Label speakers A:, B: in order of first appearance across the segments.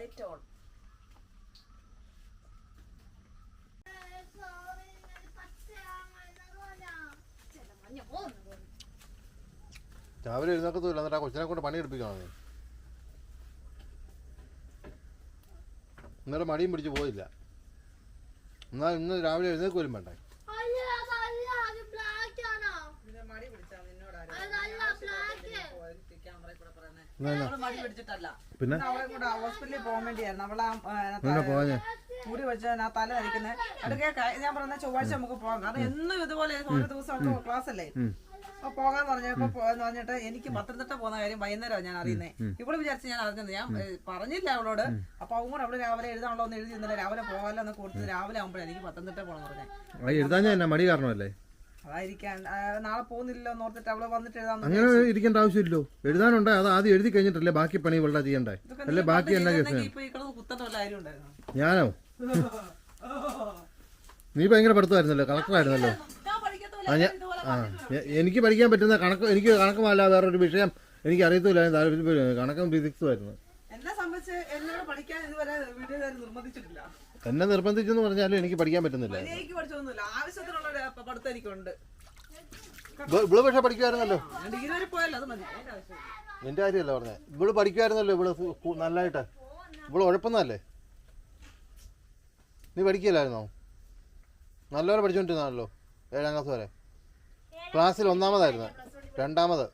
A: Light on
B: രാവിലെ എഴുന്നേക്കത്തുമില്ല എന്നിട്ട് ആ കൊച്ചിനെ കൊണ്ട് പണി എടുപ്പിക്കണം ഇന്നലെ മടിയും പിടിച്ച് പോയില്ല. എന്നാൽ ഇന്ന് രാവിലെ എഴുന്നേക്ക് പോലും വേണ്ടേ
A: പിന്നെ മടി പിടിച്ചാ നിന്നോട് ആരും
C: അതല്ല, black.
A: ക്യാമറയിൽ കൂടെ പറയുന്നേ
B: എന്നാ, എന്നാ?
A: അവൾ മടി പിടിച്ചിട്ടല്ല
B: പിന്നെ?
A: ഹോസ്പിറ്റലിൽ പോകാൻ വേണ്ടിയായിരുന്നു. അവളെ
B: പോവാഞ്ഞേ
A: മുടി വെച്ച ആ തല ധരിക്കുന്നത് അടുക്കെ ഞാൻ പറഞ്ഞ ചൊവ്വാഴ്ച നമുക്ക് പോകാം. കാരണം എന്നും ഇതുപോലെ ഓരോ ദിവസം ക്ലാസ് അല്ലേ. അപ്പൊ പോകാന്ന് പറഞ്ഞപ്പോ പോകാന്ന് പറഞ്ഞിട്ട് എനിക്ക് പത്തനംതിട്ട പോകുന്ന കാര്യം വൈകുന്നേരം ഞാൻ അറിയുന്നേ. ഇവൾ വിചാരിച്ച് ഞാൻ അറിഞ്ഞത് ഞാൻ പറഞ്ഞില്ല അവളോട്. അപ്പൊ അവൻ കൂടെ അവൾ രാവിലെ എഴുതാണല്ലോ എന്ന് എഴുതി ഇന്നലെ രാവിലെ പോകാമല്ലോ എന്ന് കൊടുത്ത് രാവിലെ ആകുമ്പോഴാണ് എനിക്ക് പത്തനംതിട്ട പോകണം പറഞ്ഞേ.
B: എഴുതാൻ മടി കാരണമല്ലേ?
A: അതായിരിക്കാൻ നാളെ പോകുന്നില്ലല്ലോ എന്ന് ഓർത്തിട്ട് അവൾ വന്നിട്ട്
B: അങ്ങനെ ഇരിക്കേണ്ട ആവശ്യമില്ലല്ലോ. എഴുതാനുണ്ട് അത് ആദ്യം എഴുതി കഴിഞ്ഞിട്ടല്ലേ ബാക്കി പണി വെള്ളം ചെയ്യണ്ടേ? അല്ലേ ബാക്കി എന്നാ കേസ്? ഞാനോ? നീ ഭയങ്കര പഠിത്തമായിരുന്നല്ലോ കളക്ടറായിരുന്നല്ലോ ആ, ഞാൻ- ആ എനിക്ക് പഠിക്കാൻ പറ്റുന്ന കണക്ക് എനിക്ക് കണക്കുമല്ല വേറൊരു വിഷയം എനിക്ക് അറിയത്തില്ല. താല്പര്യം കണക്കും ഫിസിക്സും ആയിരുന്നു.
A: എന്നെ
B: നിർബന്ധിച്ചെന്ന് പറഞ്ഞാലും എനിക്ക് പഠിക്കാൻ പറ്റുന്നില്ല.
A: പഠിത്തം എനിക്കുണ്ട്
B: ഇവ- ഇവൾ പക്ഷെ പഠിക്കുമായിരുന്നല്ലോ
A: ഞാൻ ഡിഗ്രി വരെ പോയല്ലോ അത് മതി. അതിന്റെ ആവശ്യമില്ല.
B: നിന്റെ കാര്യമല്ല പറഞ്ഞേ? ഇവൾ പഠിക്കുമായിരുന്നല്ലോ ഇവൾ സു- കു- നല്ലതായിട്ട് ഇവൾ ഉഴപ്പുന്നല്ലേ നീ പഠിക്കില്ലായിരുന്നോ നല്ലപോലെ പഠിച്ചോണ്ടിരുന്നാണല്ലോ ഏഴാം ക്ലാസ് വരെ. ക്ലാസ്സിൽ ഒന്നാമതായിരുന്നു. രണ്ടാമത്.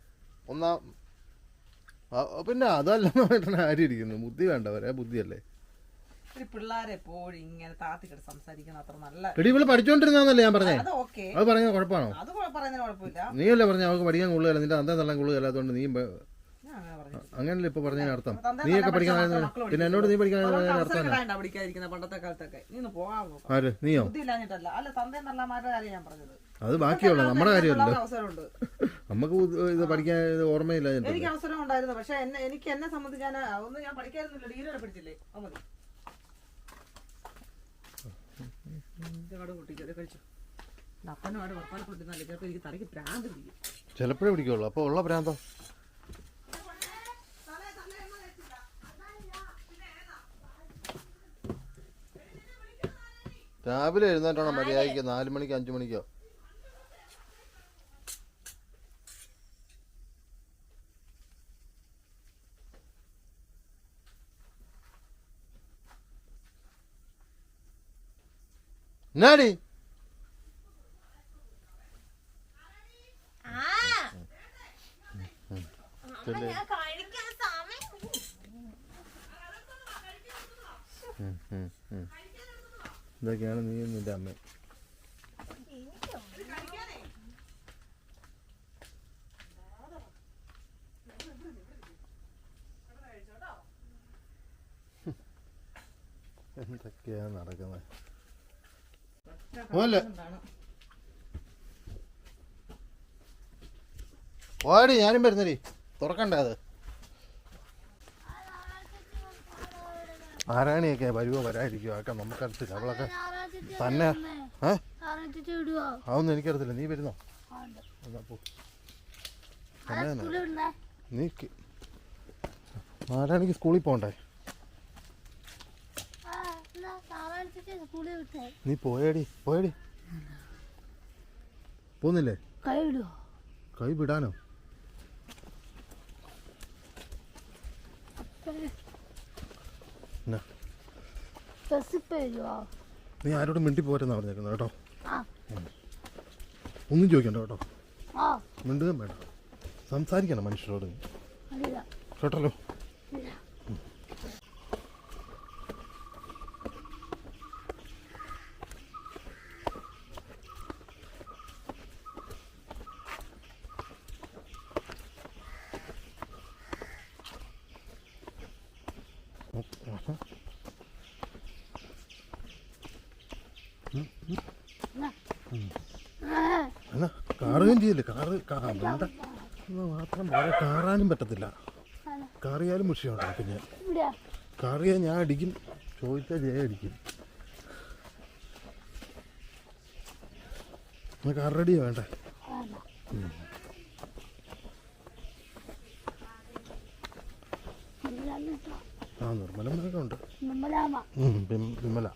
B: ഒന്നാം ആ, പിന്നെ അതല്ല കാര്യം ഇരിക്കുന്നു ബുദ്ധി വേണ്ടവരെ ബുദ്ധിയല്ലേ?
A: ഒരു പിള്ളേരെ എപ്പോഴും ഇങ്ങനെ താത്തിക്കിട്ട് സംസാരിക്കുന്ന അത്ര നല്ല
B: എടി ഇവൾ പഠിച്ചോണ്ടിരുന്നല്ലേ ഞാൻ പറഞ്ഞേ?
A: അത് ഓക്കെ.
B: അത് പറഞ്ഞ കുഴപ്പമാണോ?
A: അത് കുഴ- പറയുന്നതിന് കുഴപ്പമില്ല.
B: നീയല്ലേ പറഞ്ഞ അവൾക്ക് പഠിക്കാൻ കൊള്ളുകയല്ല നിന്റെ അന്തം തള്ളാൻ കൊള്ളുകയല്ലാത്തതുകൊണ്ട് നീ ബ-
A: ഞാൻ അങ്ങനെ പറഞ്ഞു
B: അങ്ങനല്ലേ ഇപ്പൊ പറഞ്ഞതിന് അർത്ഥം.
A: തന്തേ
B: നീയൊക്കെ
A: തള്ള
B: പഠിക്കാനായിരുന്നു
A: പഠിച്ച മക്കൾ
B: പിന്നെ എന്നോട് നീ പഠിക്കാൻ
A: അവർക്ക് അവസരം? കിട്ടാണ്ടാ പണ്ടത്തെ കാലത്തൊക്കെ. നീ ഒന്ന് പോകാൻ നോക്കാം
B: ആര്? നീയോ?
A: ബുദ്ധി ഇല്ലാഞ്ഞിട്ടല്ല അല്ല തന്തേ നല്ലമാരുടെ കാര്യം ഞാൻ പറഞ്ഞത്.
B: അത് ബാക്കിയുള്ള. നമ്മുടെ കാര്യമല്ലോ
A: അവസരമുണ്ട്.
B: നമുക്ക് ഇത് ഇത് പഠിക്കാൻ ഇത് ഓർമ്മയില്ല
A: എനിക്ക് അവസരം ഉണ്ടായിരുന്നു പക്ഷെ എന്നെ എനിക്ക് എന്നെ സംബന്ധിച്ച് ഞാൻ ഒന്നും ഞാൻ പഠിക്കായിരുന്നില്ല പഠിച്ചില്ലേ? അത് മതി ഇത് കട പൊട്ടിക്ക്, ഇത് കഴിച്ചു അപ്പനുമായിട്ട് വർത്താനം കൊടുക്കുന്നല്ലേ ചിലപ്പോൾ എനിക്ക് തലയ്ക്ക് പ്രാന്ത് പിടിക്കും
B: ചിലപ്പോഴേ പിടിക്കുള്ളൂ. അപ്പൊ ഉള്ള ഭ്രാന്തോ രാവിലെ എഴുന്നേറ്റാണോ? മര്യാദയ്ക്ക് നാല് മണിക്ക് അഞ്ചു മണിക്കോ? എന്നാടി. ഇതൊക്കെയാണ് നീ നിന്റെ അമ്മ. എന്തൊക്കെയാ നടക്കുന്നത് പോലെ ഓടി ഞാനും വരുന്നടി. തുറക്കണ്ട അത്. ആരാണിയൊക്കെ വരുവോ വരാതിരിക്കുവോ? ഒക്കെ നമുക്കറിയത്തില്ല. അവളൊക്കെ തന്നെ ഏ? അതൊന്നും എനിക്കറിയത്തില്ല. നീ വരുന്നോ. നീ ആരാണെങ്കിൽ സ്കൂളിൽ പോകണ്ടേ
C: സ്കൂളിൽ വിട്ടേ
B: നീ പോയടി പോയടി. പോന്നില്ലേ?
C: കൈ വിടുവോ
B: കൈ വിടാനോ നീ ആരോടും മിണ്ടി പോരെന്നാ പറഞ്ഞേക്കുന്നത് കേട്ടോ? ഒന്നും ചോദിക്കണ്ട കേട്ടോ? മിണ്ടുകയും വേണ്ട. സംസാരിക്കണം മനുഷ്യരോട് കേട്ടല്ലോ
C: ഇല്ല ആ,
B: എന്നാ കാറുകയും ചെയ്യില്ലേ കാറ് വേണ്ട മാത്രം വേറെ കാറാനും പറ്റത്തില്ല. കാറിയാലും വിഷയമുണ്ടോ പിന്നെ കാറിയാൽ ഞാൻ അടിക്കും. ചോദിച്ചാൽ ജയ അടിക്കും. നമുക്ക് കാർ റെഡിയാ വേണ്ടേ? ആ നിർമ്മലമ്മയൊക്കെ ഉണ്ട്. വിമല.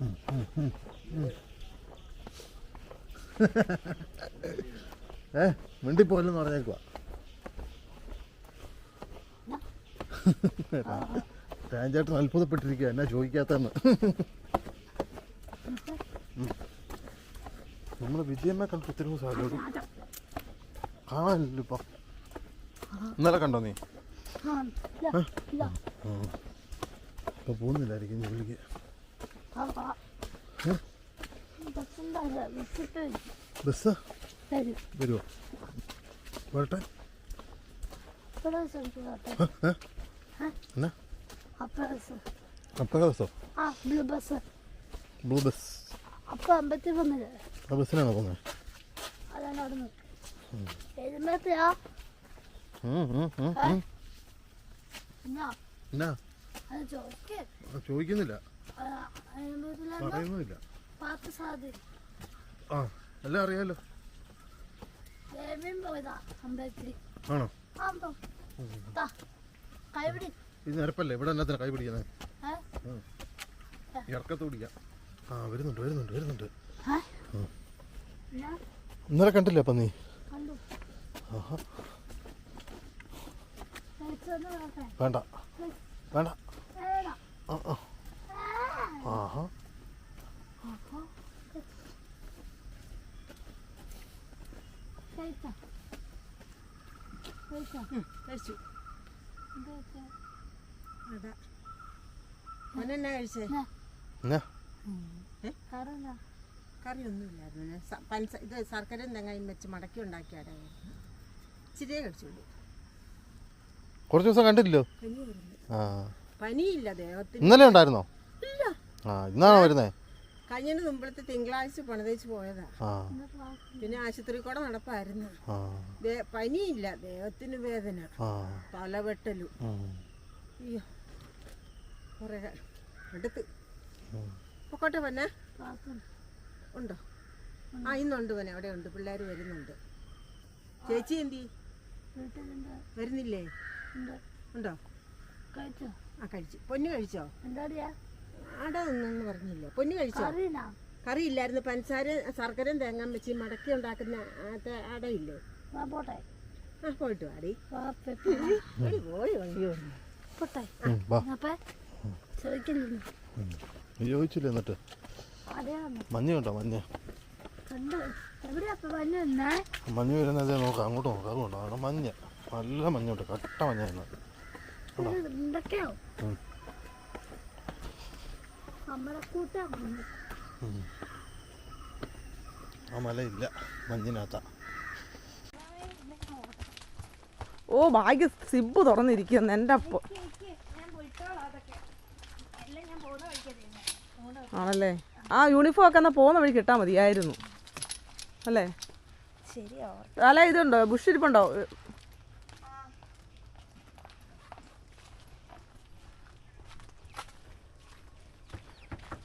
B: ഉം, ഉം, ഉം, ഉം. ഏ മിണ്ടിപ്പോലെന്ന് പറഞ്ഞേക്കുക രാജേട്ടൻ അത്ഭുതപ്പെട്ടിരിക്കുക എന്നാ ചോദിക്കാത്തെന്ന് നമ്മൾ വിജയമ്മ കണ്ടു ഒത്തിരി സാധ്യത കാണാനില്ല ഇപ്പൊ ഇന്നലെ കണ്ടോ നീ? ഇപ്പൊ പോകുന്നില്ലായിരിക്കും ജോലിക്ക്. ബസ്? വരുമോ വരട്ടെ. ബസ്സിനാണോ പോകുന്നത്? ചോദിക്കുന്നില്ല.
C: പറയുന്നില്ല
B: ആ എല്ലാം അറിയാലോ. ആണോ? ഇത് നിരപ്പല്ലേ? ഇവിടെ എന്നാത്തിനാ കൈ പിടിക്കുന്നത് ഇറക്കത്ത് പിടിക്കാം. ആ വരുന്നുണ്ട് വരുന്നുണ്ട് വരുന്നുണ്ട്? ഇന്നലെ കണ്ടില്ലേ അപ്പം നീ? വേണ്ട. വേണ്ട. ആഹാ
C: അപ്പൊ കഴിച്ചോ?
A: അവനെന്നാ കഴിച്ചേ. കറിയൊന്നുമില്ലായിരുന്നു. പഞ്ചസ ഇത് ശർക്കരയും തേങ്ങയും വെച്ച് മടക്കി ഉണ്ടാക്കിയാടായിരുന്നു ഇച്ചിരിയേ കഴിച്ചുള്ളൂ.
B: കുറച്ച് ദിവസം കണ്ടില്ലല്ലോ ആ.
A: പനിയില്ല ദേഹത്തിന്.
B: ഇന്നലെ ഉണ്ടായിരുന്നോ? ആ ഇന്നാണോ വരുന്നേ?
A: കഴിഞ്ഞതിന് മുമ്പത്തെ തിങ്കളാഴ്ച പണിതേച്ച് പോയതാ.
B: ആ.
A: പിന്നെ ആശുപത്രി കൂടെ നടപ്പായിരുന്നു.
B: ആ.
A: ദേ- പനിയില്ല ദേഹത്തിന് വേദന
B: ആ.
A: തലവെട്ടലും. അയ്യോ കുറേ എടുത്ത് പൊക്കോട്ടെ പന്നെ. ഉണ്ടോ? ആ ഇന്നുണ്ട് പനെ അവിടെ ഉണ്ട്. പിള്ളേർ വരുന്നുണ്ട്. ചേച്ചി എന്തി? വരുന്നില്ലേ?
C: ഉണ്ട്.
A: ഉണ്ടോ?
C: കഴിച്ചോ?
A: ആ കഴിച്ചു. പൊന്നു കഴിച്ചോ?
C: എന്താടിയാ?
A: അട ഒന്നും പറഞ്ഞില്ല. പൊന്നു കഴിച്ചോ? കറി ഇല്ലായിരുന്നു പഞ്ചസാര ശർക്കരയും തേങ്ങാൻ വെച്ച് മടക്കി ഉണ്ടാക്കുന്ന അടയില്ലേ?
C: പോട്ടെ.
A: ആ പോയിട്ട് വാടി പോയി വഴിയോ
C: പോട്ടെ. അപ്പേ ചോദിക്കുന്നില്ല
B: ചോദിച്ചില്ലേ എന്നിട്ട്?
C: അറിയാമോ?
B: മഞ്ഞ കണ്ടോ? മഞ്ഞ വരുന്നതേ നോക്കാം. അങ്ങോട്ട് നോക്കാം. അതുകൊണ്ടോ അവിടെ മഞ്ഞ. നല്ല മഞ്ഞുണ്ട് കട്ട മഞ്ഞ ഇല്ല. ആ മലയില്ല മഞ്ഞിനകത്താ.
A: ഓ ഭാഗ്യ സിബ് തുറന്നിരിക്കുന്നു എന്റെ അപ്പൊ. ആണല്ലേ? ആ യൂണിഫോം ഒക്കെ എന്നാ പോകുന്ന വഴി കിട്ടാൻ മതിയായിരുന്നു. അല്ലേ?
C: ശരിയാ.
A: അല്ല ഇതുണ്ടോ? ബുഷ്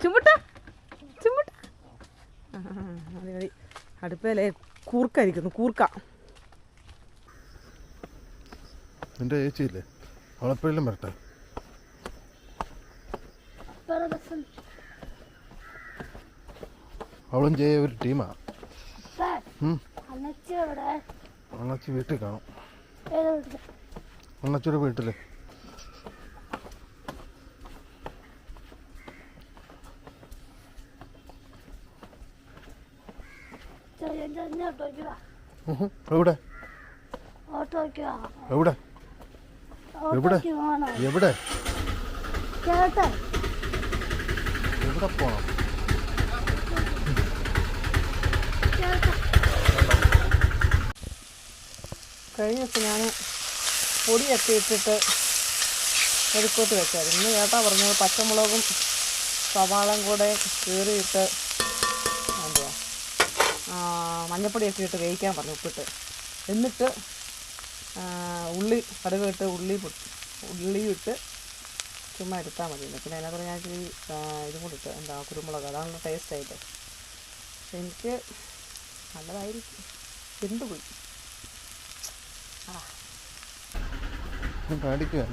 A: ചുമ്മുട്ട ചുമ്മുട്ട മതി കൂർക്കരിക്കുന്നു കൂർക്ക.
B: എന്റെ ചേച്ചിയില്ലേ? അവളെപ്പോഴും വരട്ടെ. അവളും ചെയ്യ ഒരു ടീമാ. അണ്ണച്ചി വീട്ടിൽ കാണും. അണ്ണച്ചിയുടെ വീട്ടിൽ
C: ചെറിയ ചെറിയ ഓട്ടോയ്ക്ക് വാ
B: എവിടെ? എവിടെ? എവിടെ? എവിടെ? എവിടെ പോണം?
A: കഴിഞ്ഞ ദിവസം ഞാൻ പൊടിയൊക്കെ ഇട്ടിട്ട് മെഴുക്കോട്ട് വെച്ചായിരുന്നു. ഇന്ന് ചേട്ടാ പറഞ്ഞത് പച്ചമുളകും സവാളം കൂടെ കീറിയിട്ട് മഞ്ഞപ്പൊടിയൊക്കെ ഇട്ട് വേവിക്കാൻ പറഞ്ഞു ഉപ്പിട്ട്. എന്നിട്ട് ഉള്ളി കടുക് ഇട്ട് ഉള്ളി പൊട്ടി ഉള്ളി ഇട്ട് ചുമ്മാ എടുത്താൽ മതി പിന്നെ. അതിനകത്ത് ഞാൻ ഇച്ചിരി ഇതും കൂടി ഇട്ട്. എന്താ കുരുമുളക്. അതാണ് ടേസ്റ്റ് ആയിട്ട്. പക്ഷെ എനിക്ക് നല്ലതായിരിക്കും.
B: എന്തുപോയി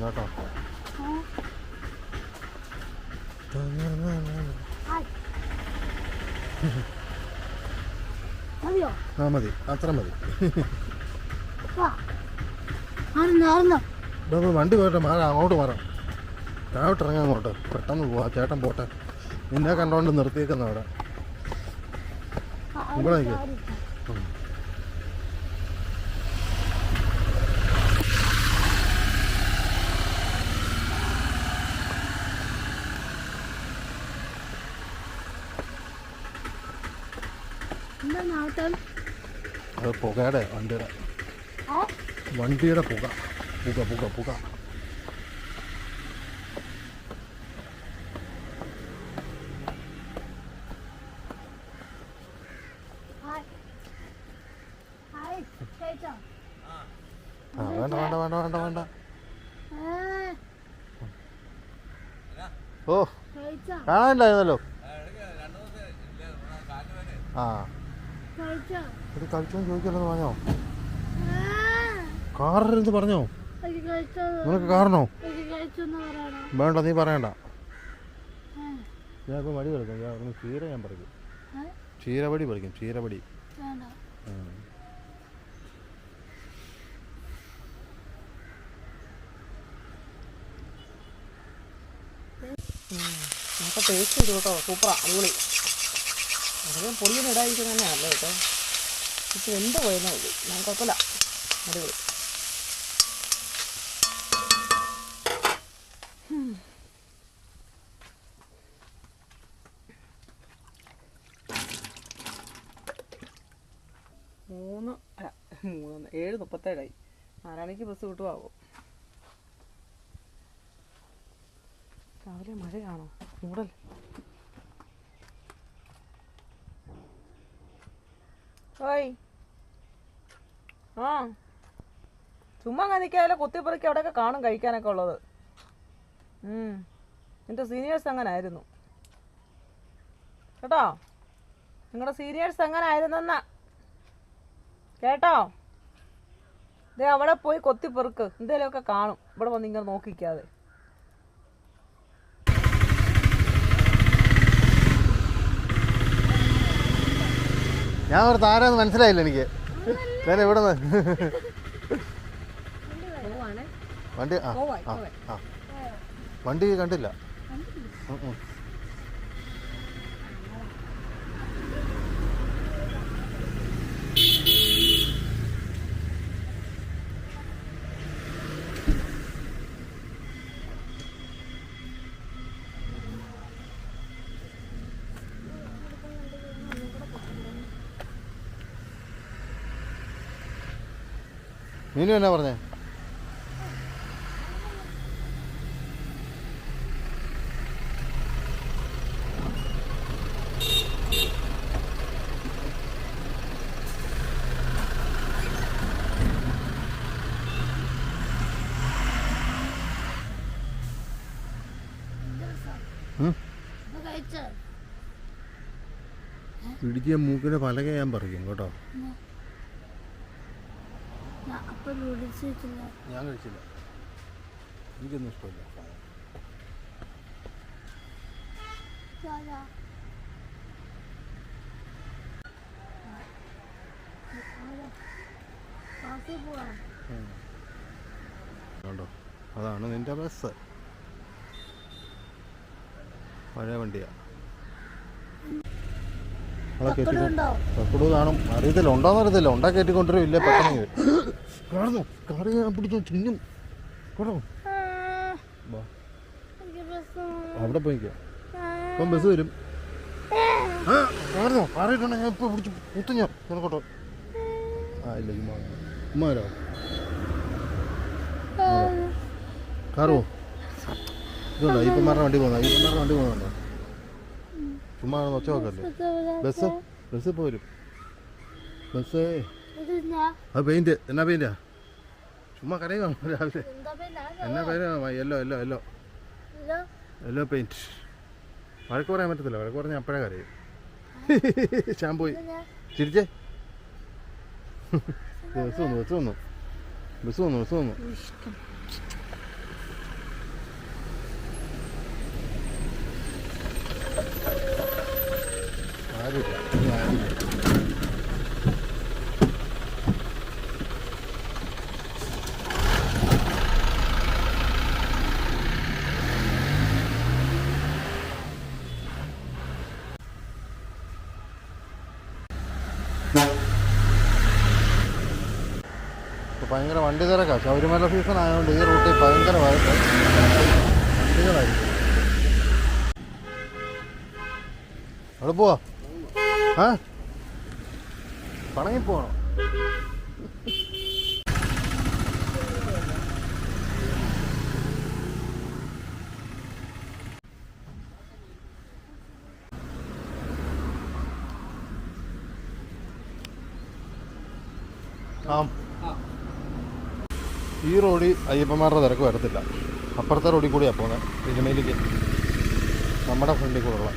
B: കേട്ടോ. ആ മതി. അത്ര മതി. വണ്ടി പോട്ടെ മാറാം. അങ്ങോട്ട് മാറാം. താഴോട്ട് ഇറങ്ങാൻ അങ്ങോട്ട്. പെട്ടെന്ന് പോവാ. ചേട്ടൻ പോട്ടെ. നിന്നെ കണ്ടോണ്ട് നിർത്തിയേക്കുന്ന അവിടെ ഇവിടെ അത് പുകയുടെ വണ്ടിയുടെ. വണ്ടിയുടെ പുക. പുക പുക പുക. ആ വേണ്ട വേണ്ട വേണ്ട വേണ്ട വേണ്ട. ഓ കാണാനില്ലായിരുന്നല്ലോ. ആ.
C: കഴിച്ചോ
B: ചോദിക്കല്ലോ ചോദിക്കല്ലെന്ന് പറഞ്ഞോ?
C: ഏ
B: കാറിരുന്ന് പറഞ്ഞോ? നിനക്ക് കാരണോ
C: പറയണോ.
B: വേണ്ട നീ പറയണ്ട. ഞാൻ ഇപ്പോൾ വടി പറിക്കും ഞാൻ അവിടുന്ന് ചീര ഞാൻ പറിക്കും. ക്ഷീരപടി പറിക്കും.
A: നമുക്ക് ടേസ്റ്റ് ചെയ്തു കേട്ടോ. സൂപ്പറാ. അടിപൊളി. അധികം പൊടിയൊന്നും ഇടാതിരിക്കും തന്നെയല്ല കേട്ടോ. ഇപ്പം എന്ത് പോയെന്നേ ഉള്ളൂ ഞാൻ കുഴപ്പമില്ല അടിപൊളി. മൂന്ന് അല്ല മൂന്ന് ഏഴ് മുപ്പത്തേഴായി. നാലാണിക്ക് ബസ് കിട്ടുമാവോ രാവിലെ മഴയാണോ? മൂടൽ. ഓയ്. ആ. ചുമ്മാ നിൽക്കാതെ കുത്തിപ്പറിക്ക് അവിടെയൊക്കെ കാണും കഴിക്കാനൊക്കെ ഉള്ളത്. എന്റെ സീനിയേഴ്സ് അങ്ങനെ ആയിരുന്നു കേട്ടോ? നിങ്ങളുടെ സീനിയേഴ്സ് അങ്ങനെ ആയിരുന്നെന്നാ കേട്ടോ? ദേ അവിടെ പോയി കൊത്തിപ്പെറുക്ക്. എന്തേലുമൊക്കെ കാണും. ഇവിടെ വന്ന് ഇങ്ങനെ നോക്കിക്കാതെ.
B: ഞാൻ ഒരു താരാന്ന് മനസ്സിലായില്ല എനിക്ക്. ഞാൻ എവിടെ വണ്ടി ആ. ആ വണ്ടി കണ്ടില്ല. മീനു എന്നാ പറഞ്ഞേ? ഇടിച്ച മൂക്കിന്റെ പലക ഞാൻ പറയും കേട്ടോ.
C: ഞാൻ
B: കഴിച്ചില്ല. എനിക്കൊന്നും ഇഷ്ടമില്ല. കണ്ടോ? അതാണ് നിന്റെ ബസ്. പഴയ വണ്ടിയാ. അവിടെ കയറ്റി കാണും. അറിയത്തില്ല. ഉണ്ടോന്ന് അറിയത്തില്ല ഉണ്ടാ കയറ്റിക്കൊണ്ടിരും ഇല്ല പെട്ടെന്ന്. കാണുന്നു. കാറ് ഞാൻ പിടിച്ചു തിന്നും കേട്ടോ അവിടെ പോയിക്കോ ഇപ്പം ബസ് വരും. ആ കാണുന്നോ. കാറിട്ടുണ്ടെങ്കിൽ ഞാൻ ഇപ്പം പിടിച്ചു കുത്തു ഞാൻ. നിനക്കോട്ടോ ആ ഇല്ല ഉമ്മ വരാമോ കാറോ ഇതുണ്ടോ? ഇപ്പന്മാരുടെ വണ്ടി പോകുന്ന ഇപ്പന്മാരുടെ വണ്ടി പോകുന്നുണ്ടോ ചുമ്മാ ഒച്ച നോക്കല്ലേ? Bus bus?
C: പോരും ബസ്സേ
B: അത് പെയിന്റ്. എന്നാ പെയിന്റാ? ചുമ്മാ കരയുവാണ് രാവിലെ എന്നാ പേരാണ് yellow yellow
C: yellow
B: yellow paint വഴക്ക് പറയാൻ പറ്റത്തില്ല. വഴക്ക് പറഞ്ഞാൽ അപ്പോഴേ കരയും.
C: ഷാംപോയി
B: ചിരിച്ചേ. ബസ് വന്നു ബസ് വന്നു. ബസ് വന്നു ബസ് വന്നു. ആരുമില്ല. ആരുമില്ല. വണ്ടി തിരക്കാം ശബരിമല സീസൺ ആയതുകൊണ്ട് ഈ റൂട്ടിൽ ഭയങ്കരമായിട്ട് വണ്ടികളായിരിക്കും. അവിടെ പോവാ. പണങ്ങി പോകണം ആ. റോഡിൽ അയ്യപ്പന്മാരുടെ തിരക്ക് വരത്തില്ല. അപ്പുറത്തെ റോഡിൽ കൂടിയാണ് പോകുന്നത് തിരുമേലിക്ക് നമ്മുടെ ഫ്രണ്ടിൽ കൂടെ ഉള്ള.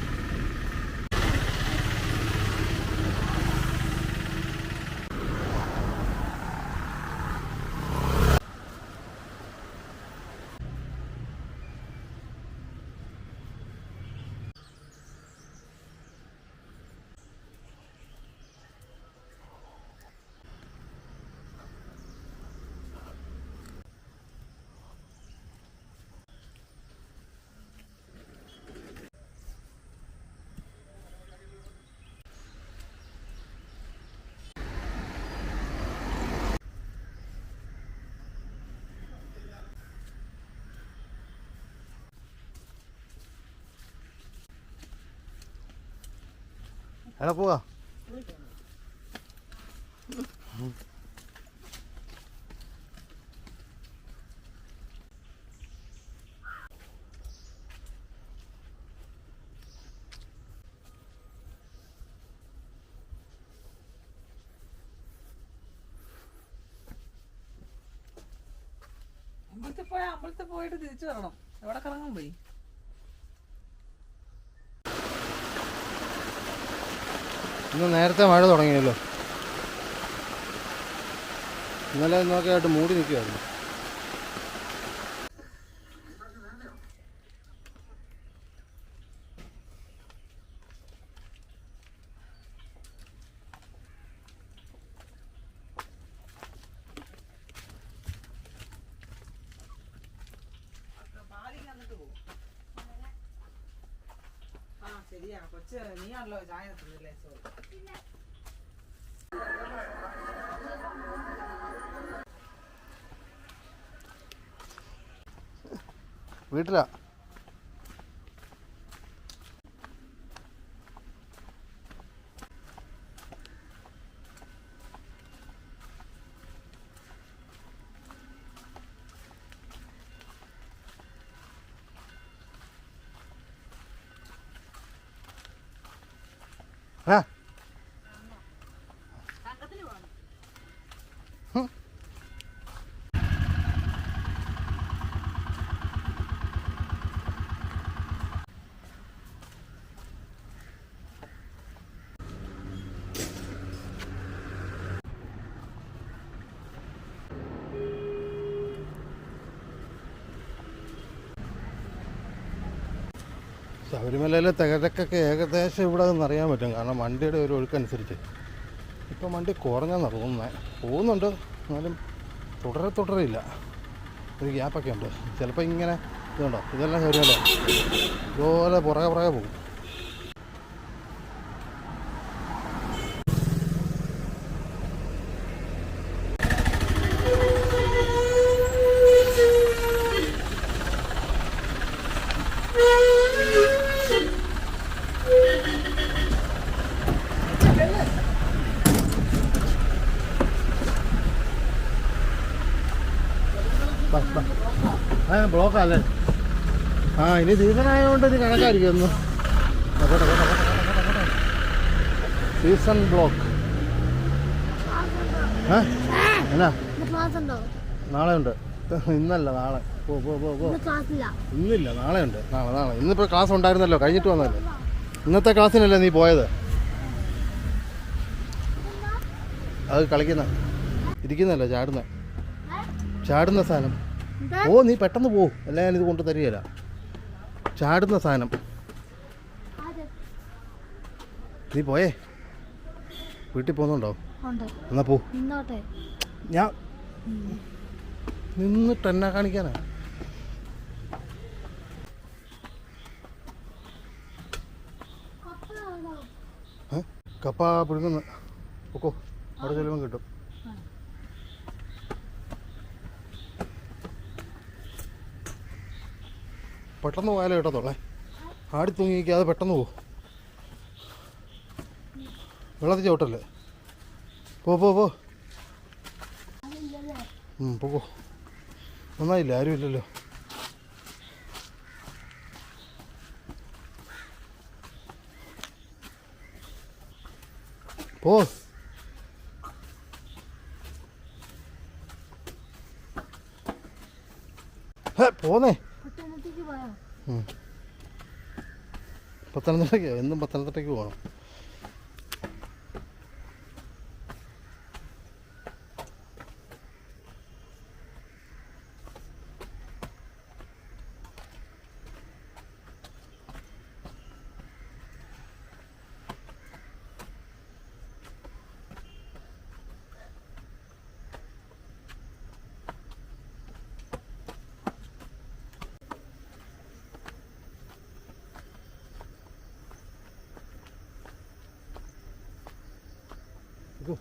B: എടാ പോവാ
A: അമ്പലത്തിൽ പോയാൽ അമ്പലത്തിൽ പോയിട്ട് തിരിച്ചു വരണം. എവിടെ കറങ്ങാൻ പോയി?
B: ഇന്ന് നേരത്തെ മഴ തുടങ്ങിയല്ലോ. ഇന്നലെ ഇന്നൊക്കെ ആയിട്ട് മൂടി നിൽക്കുമായിരുന്നു
A: പാലിങ് വന്നിട്ട് പോകും ആ ശരിയാ കൊച്ച് നീയാണല്ലോ ചായ തന്നില്ലേ സോറി
B: വീട്ടിലാ ആ ശബരിമലയിലെ തിരക്കൊക്കെ ഏകദേശം ഇവിടെ അറിയാൻ പറ്റും. കാരണം വണ്ടിയുടെ ഒരു ഒഴുക്കനുസരിച്ച്. ഇപ്പം വണ്ടി കുറഞ്ഞെന്നാണ് തോന്നുന്നത് പോകുന്നുണ്ട്. എന്നാലും തുടരെ തുടരില്ല ഒരു ഗ്യാപ്പൊക്കെ ഉണ്ട് ചിലപ്പോൾ ഇങ്ങനെ ഇതുണ്ടോ? ഇതെല്ലാം ശബരിമല ഇതുപോലെ പുറകെ പുറകെ പോകും ആ ബ്ലോക്കല്ലേ? ആ ഇനി സീസൺ ആയതുകൊണ്ട് ഇത് കണക്കായിരിക്കും ഒന്ന് സീസൺ ബ്ലോക്ക്. എന്നാ? നാളെ ഉണ്ട് ഇന്നല്ല നാളെ. പോ പോ പോ പോ. ഇന്നില്ല നാളെ ഉണ്ട് നാളെ നാളെ. ഇന്നിപ്പോൾ ക്ലാസ് ഉണ്ടായിരുന്നല്ലോ കഴിഞ്ഞിട്ട് വന്നല്ലേ ഇന്നത്തെ ക്ലാസ്സിനല്ലേ നീ പോയത്? അത് കളിക്കുന്ന ഇരിക്കുന്നല്ല ചാടുന്ന? ചാടുന്ന സാധനം. ഓ നീ പെട്ടെന്ന് പോ. അല്ല ഇത് കൊണ്ട് തരികയില്ല. ചാടുന്ന സാധനം. നീ പോയേ. വീട്ടിൽ പോകുന്നുണ്ടോ? എന്നാ പോ. ഞാൻ നിന്നിട്ട് എന്നാ കാണിക്കാനാ? കപ്പ പിടിക്കുന്നു പൊക്കോ. അവിടെ ചെല്ലുമ്പോൾ കിട്ടും. പെട്ടെന്ന് പോയാലോ കേട്ടോ തൊള്ളേ ആടി തൂങ്ങിക്കാതെ പെട്ടെന്ന് പോ വെള്ളത്തിൽ ചവിട്ടല്ലേ? പോ പോ പോ.
C: അതില്ലല്ലേ
B: ഉം, പോ പോ. ഹേ, പോന്നേ. പത്തനംതിട്ടയ്ക്ക് എന്നും പത്തനംതിട്ടയ്ക്ക് പോകണം ഇതോ.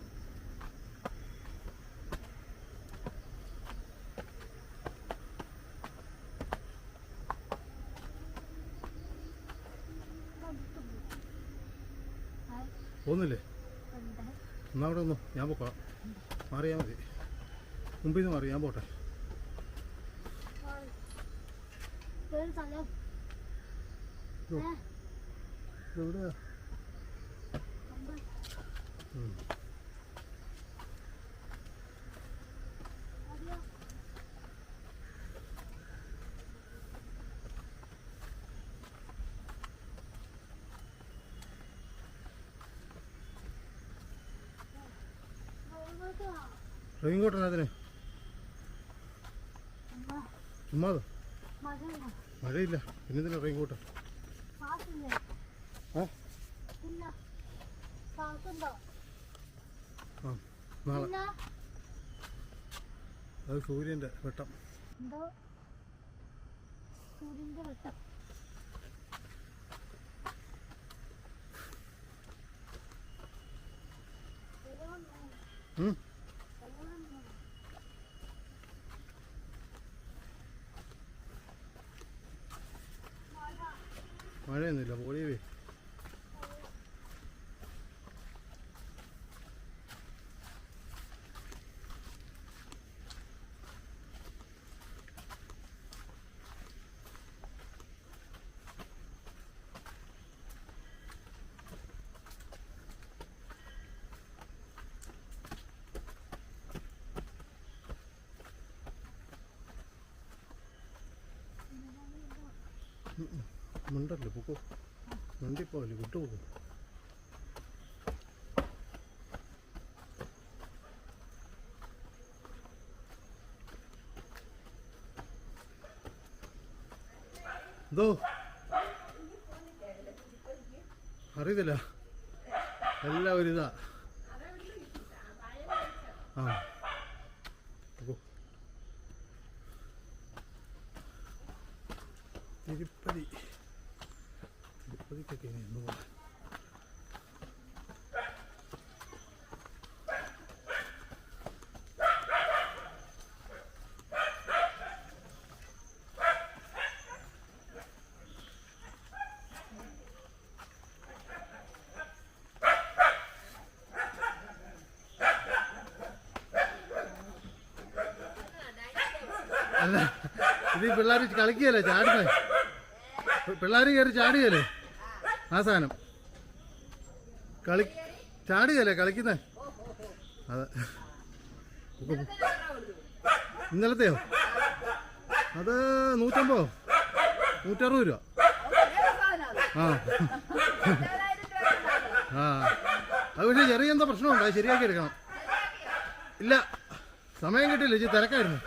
B: പോന്നില്ലേ എന്നാ അവിടെ ഒന്നു ഞാൻ പോക്കാം മാറിയാൽ മതി. മുമ്പിൽ നിന്ന് മാറി. ഞാൻ പോട്ടെ.
C: ഒരു സ്ഥലം
B: ഇതോ. ഇതെവിടെയാ ഉം. റെയിൻ കോട്ട് അതിന്? ചുമ്മാതോ? മഴയില്ല. പിന്നെ ഇതിന് റെയിൻ കോട്ട്? ആ നാളെ. അത് സൂര്യന്റെ വെട്ടം.
C: എന്തോ? സൂര്യന്റെ വെട്ടം.
B: ഉം. മഴയൊന്നുമില്ല പൊടിയവേ മുണ്ടല്ലേ? പൊക്കോ. മുണ്ടിപ്പോവല്ലേ? വിട്ടുപോകും എന്തോ? അറിയത്തില്ല. എല്ലാം ഒരു ഇതാ. ആ പൊക്കോ. തിരുപ്പതി തിരുപ്പതിക്കൊക്കെ ഇനി എന്ന് പോകാൻ അല്ല ഇത് പിള്ളേർ കളിക്കുകയല്ലേ? ചാടുന്നേ. പിള്ളേർ കയറി ചാടുകയല്ലേ? ആ സാധനം. കളി ചാടുകയല്ലേ കളിക്കുന്നേ? അതെ. ഇന്നലത്തെയോ? അത് നൂറ്റമ്പോ നൂറ്ററുപത് രൂപ. ആ. ആ. അത് പക്ഷേ ചെറിയ എന്താ പ്രശ്നമുണ്ടോ. ശരിയാക്കി എടുക്കണം. ഇല്ല. സമയം കിട്ടില്ല ചേച്ചി തിരക്കായിരുന്നു.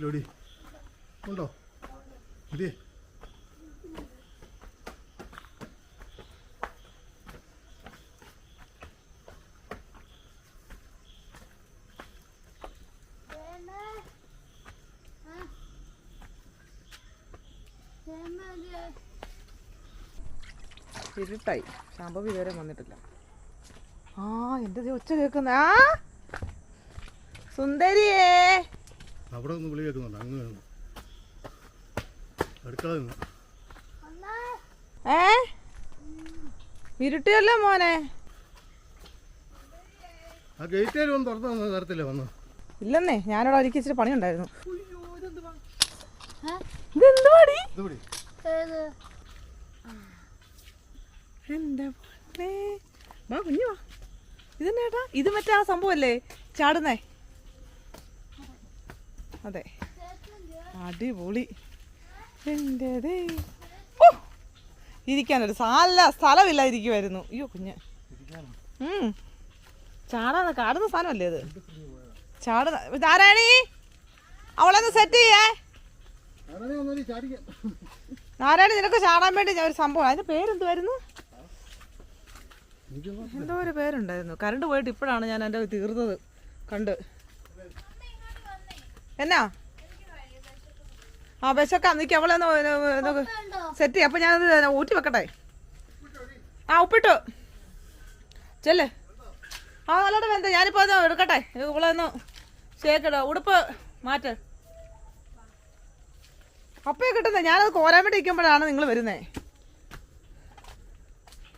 B: കാണുന്നില്ലോടി ഉണ്ടോ?
C: വേണ്ടേ
A: ഇരുട്ടായി. സംഭവം ഇതുവരെ വന്നിട്ടില്ല. ആ എന്റെ ഉച്ച കേൾക്കുന്ന? ആ? സുന്ദരിയേ.
B: അവിടെ ഒന്ന് വിളി കേൾക്കുന്നുണ്ട്. അങ്ങ്. അടുക്കള നിന്ന്.
A: ഏ? ഇരുട്ടിയല്ലോ മോനെ.
B: ആ ഗേറ്റ് ഒന്ന് തുറന്നു തരത്തില്ല വന്ന്?
A: ഇല്ലെന്നേ ഞാനിവിടെ ഒരിക്കൽ ഇച്ചിരി പണിയുണ്ടായിരുന്നു. ഇതെന്നേട്ടാ ഇത് മറ്റേ ആ സംഭവല്ലേ? ചാടുന്നേ. അതെ. അടിപൊളി. എന്റെ ദേ. ഓ! ഇരിക്കാനൊരു നല്ല സ്ഥലമില്ലാതിരിക്കുമായിരുന്നു അയ്യോ കുഞ്ഞ്. ചാടാന്ന് കാടുന്ന സാധനമല്ലേ അത്? ചാടുന്ന ധാരാണി അവളൊന്ന് സെറ്റ് ചെയ്യേ.
B: ആരാണി
A: നിനക്ക് ചാടാൻ വേണ്ടി ഞാൻ ഒരു സംഭവം അതിന്റെ പേരെന്തുവായിരുന്നു? എന്തോ ഒരു പേരുണ്ടായിരുന്നു. കറണ്ട് പോയിട്ട് ഇപ്പോഴാണ് ഞാൻ എന്റെ തീർന്നത്. കണ്ട്. എന്നാ? ആ വിശക്കാം. നിൽക്കുക അവളെ സെറ്റ് ചെയ്യാം. അപ്പം ഞാനത് ഊറ്റി വെക്കട്ടെ? ആ ഉപ്പിട്ടു. ചെല്ല്. ആ നല്ലോണം വെന്ത. ഞാനിപ്പോൾ അത് എടുക്കട്ടെ. ഇവളൊന്ന് ശേഖര ഉടുപ്പ് മാറ്റ്. അപ്പേ കിട്ടുന്നത് ഞാനത് കോരാൻ വേണ്ടി ഇരിക്കുമ്പോഴാണ് നിങ്ങൾ വരുന്നേ.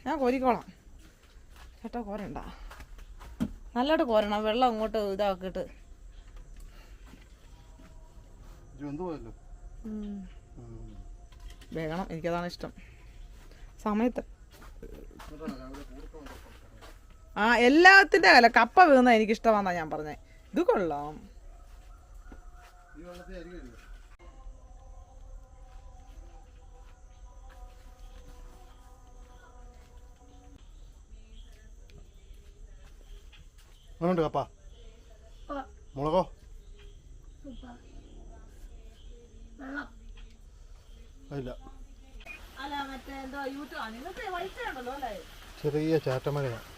A: ഞാൻ കോരിക്കോളാം. ചേട്ടാ കോരണ്ട. നല്ലോട്ട് കോരണം. വെള്ളം അങ്ങോട്ട് ഇതാക്കിയിട്ട്. വേഗണം എനിക്കതാണ് ഇഷ്ടം. സമയത്ത്. ആ എല്ലാത്തിന്റെ അല്ല കപ്പ വീണ എനിക്ക് ഇഷ്ടമാണെന്നാണ് ഞാൻ പറഞ്ഞത് ഇത് കൊള്ളാം.
B: കപ്പ. മുളകോ?
C: സൂപ്പർ വെള്ളം
B: ഇല്ല.
A: അല്ല മറ്റേ എന്തോ യൂട്യൂബ് നിങ്ങൾക്ക് വൈറ്റ് ഉണ്ടല്ലോ അല്ലേ?
B: ചെറിയ ചാറ്റമഴയാണ്.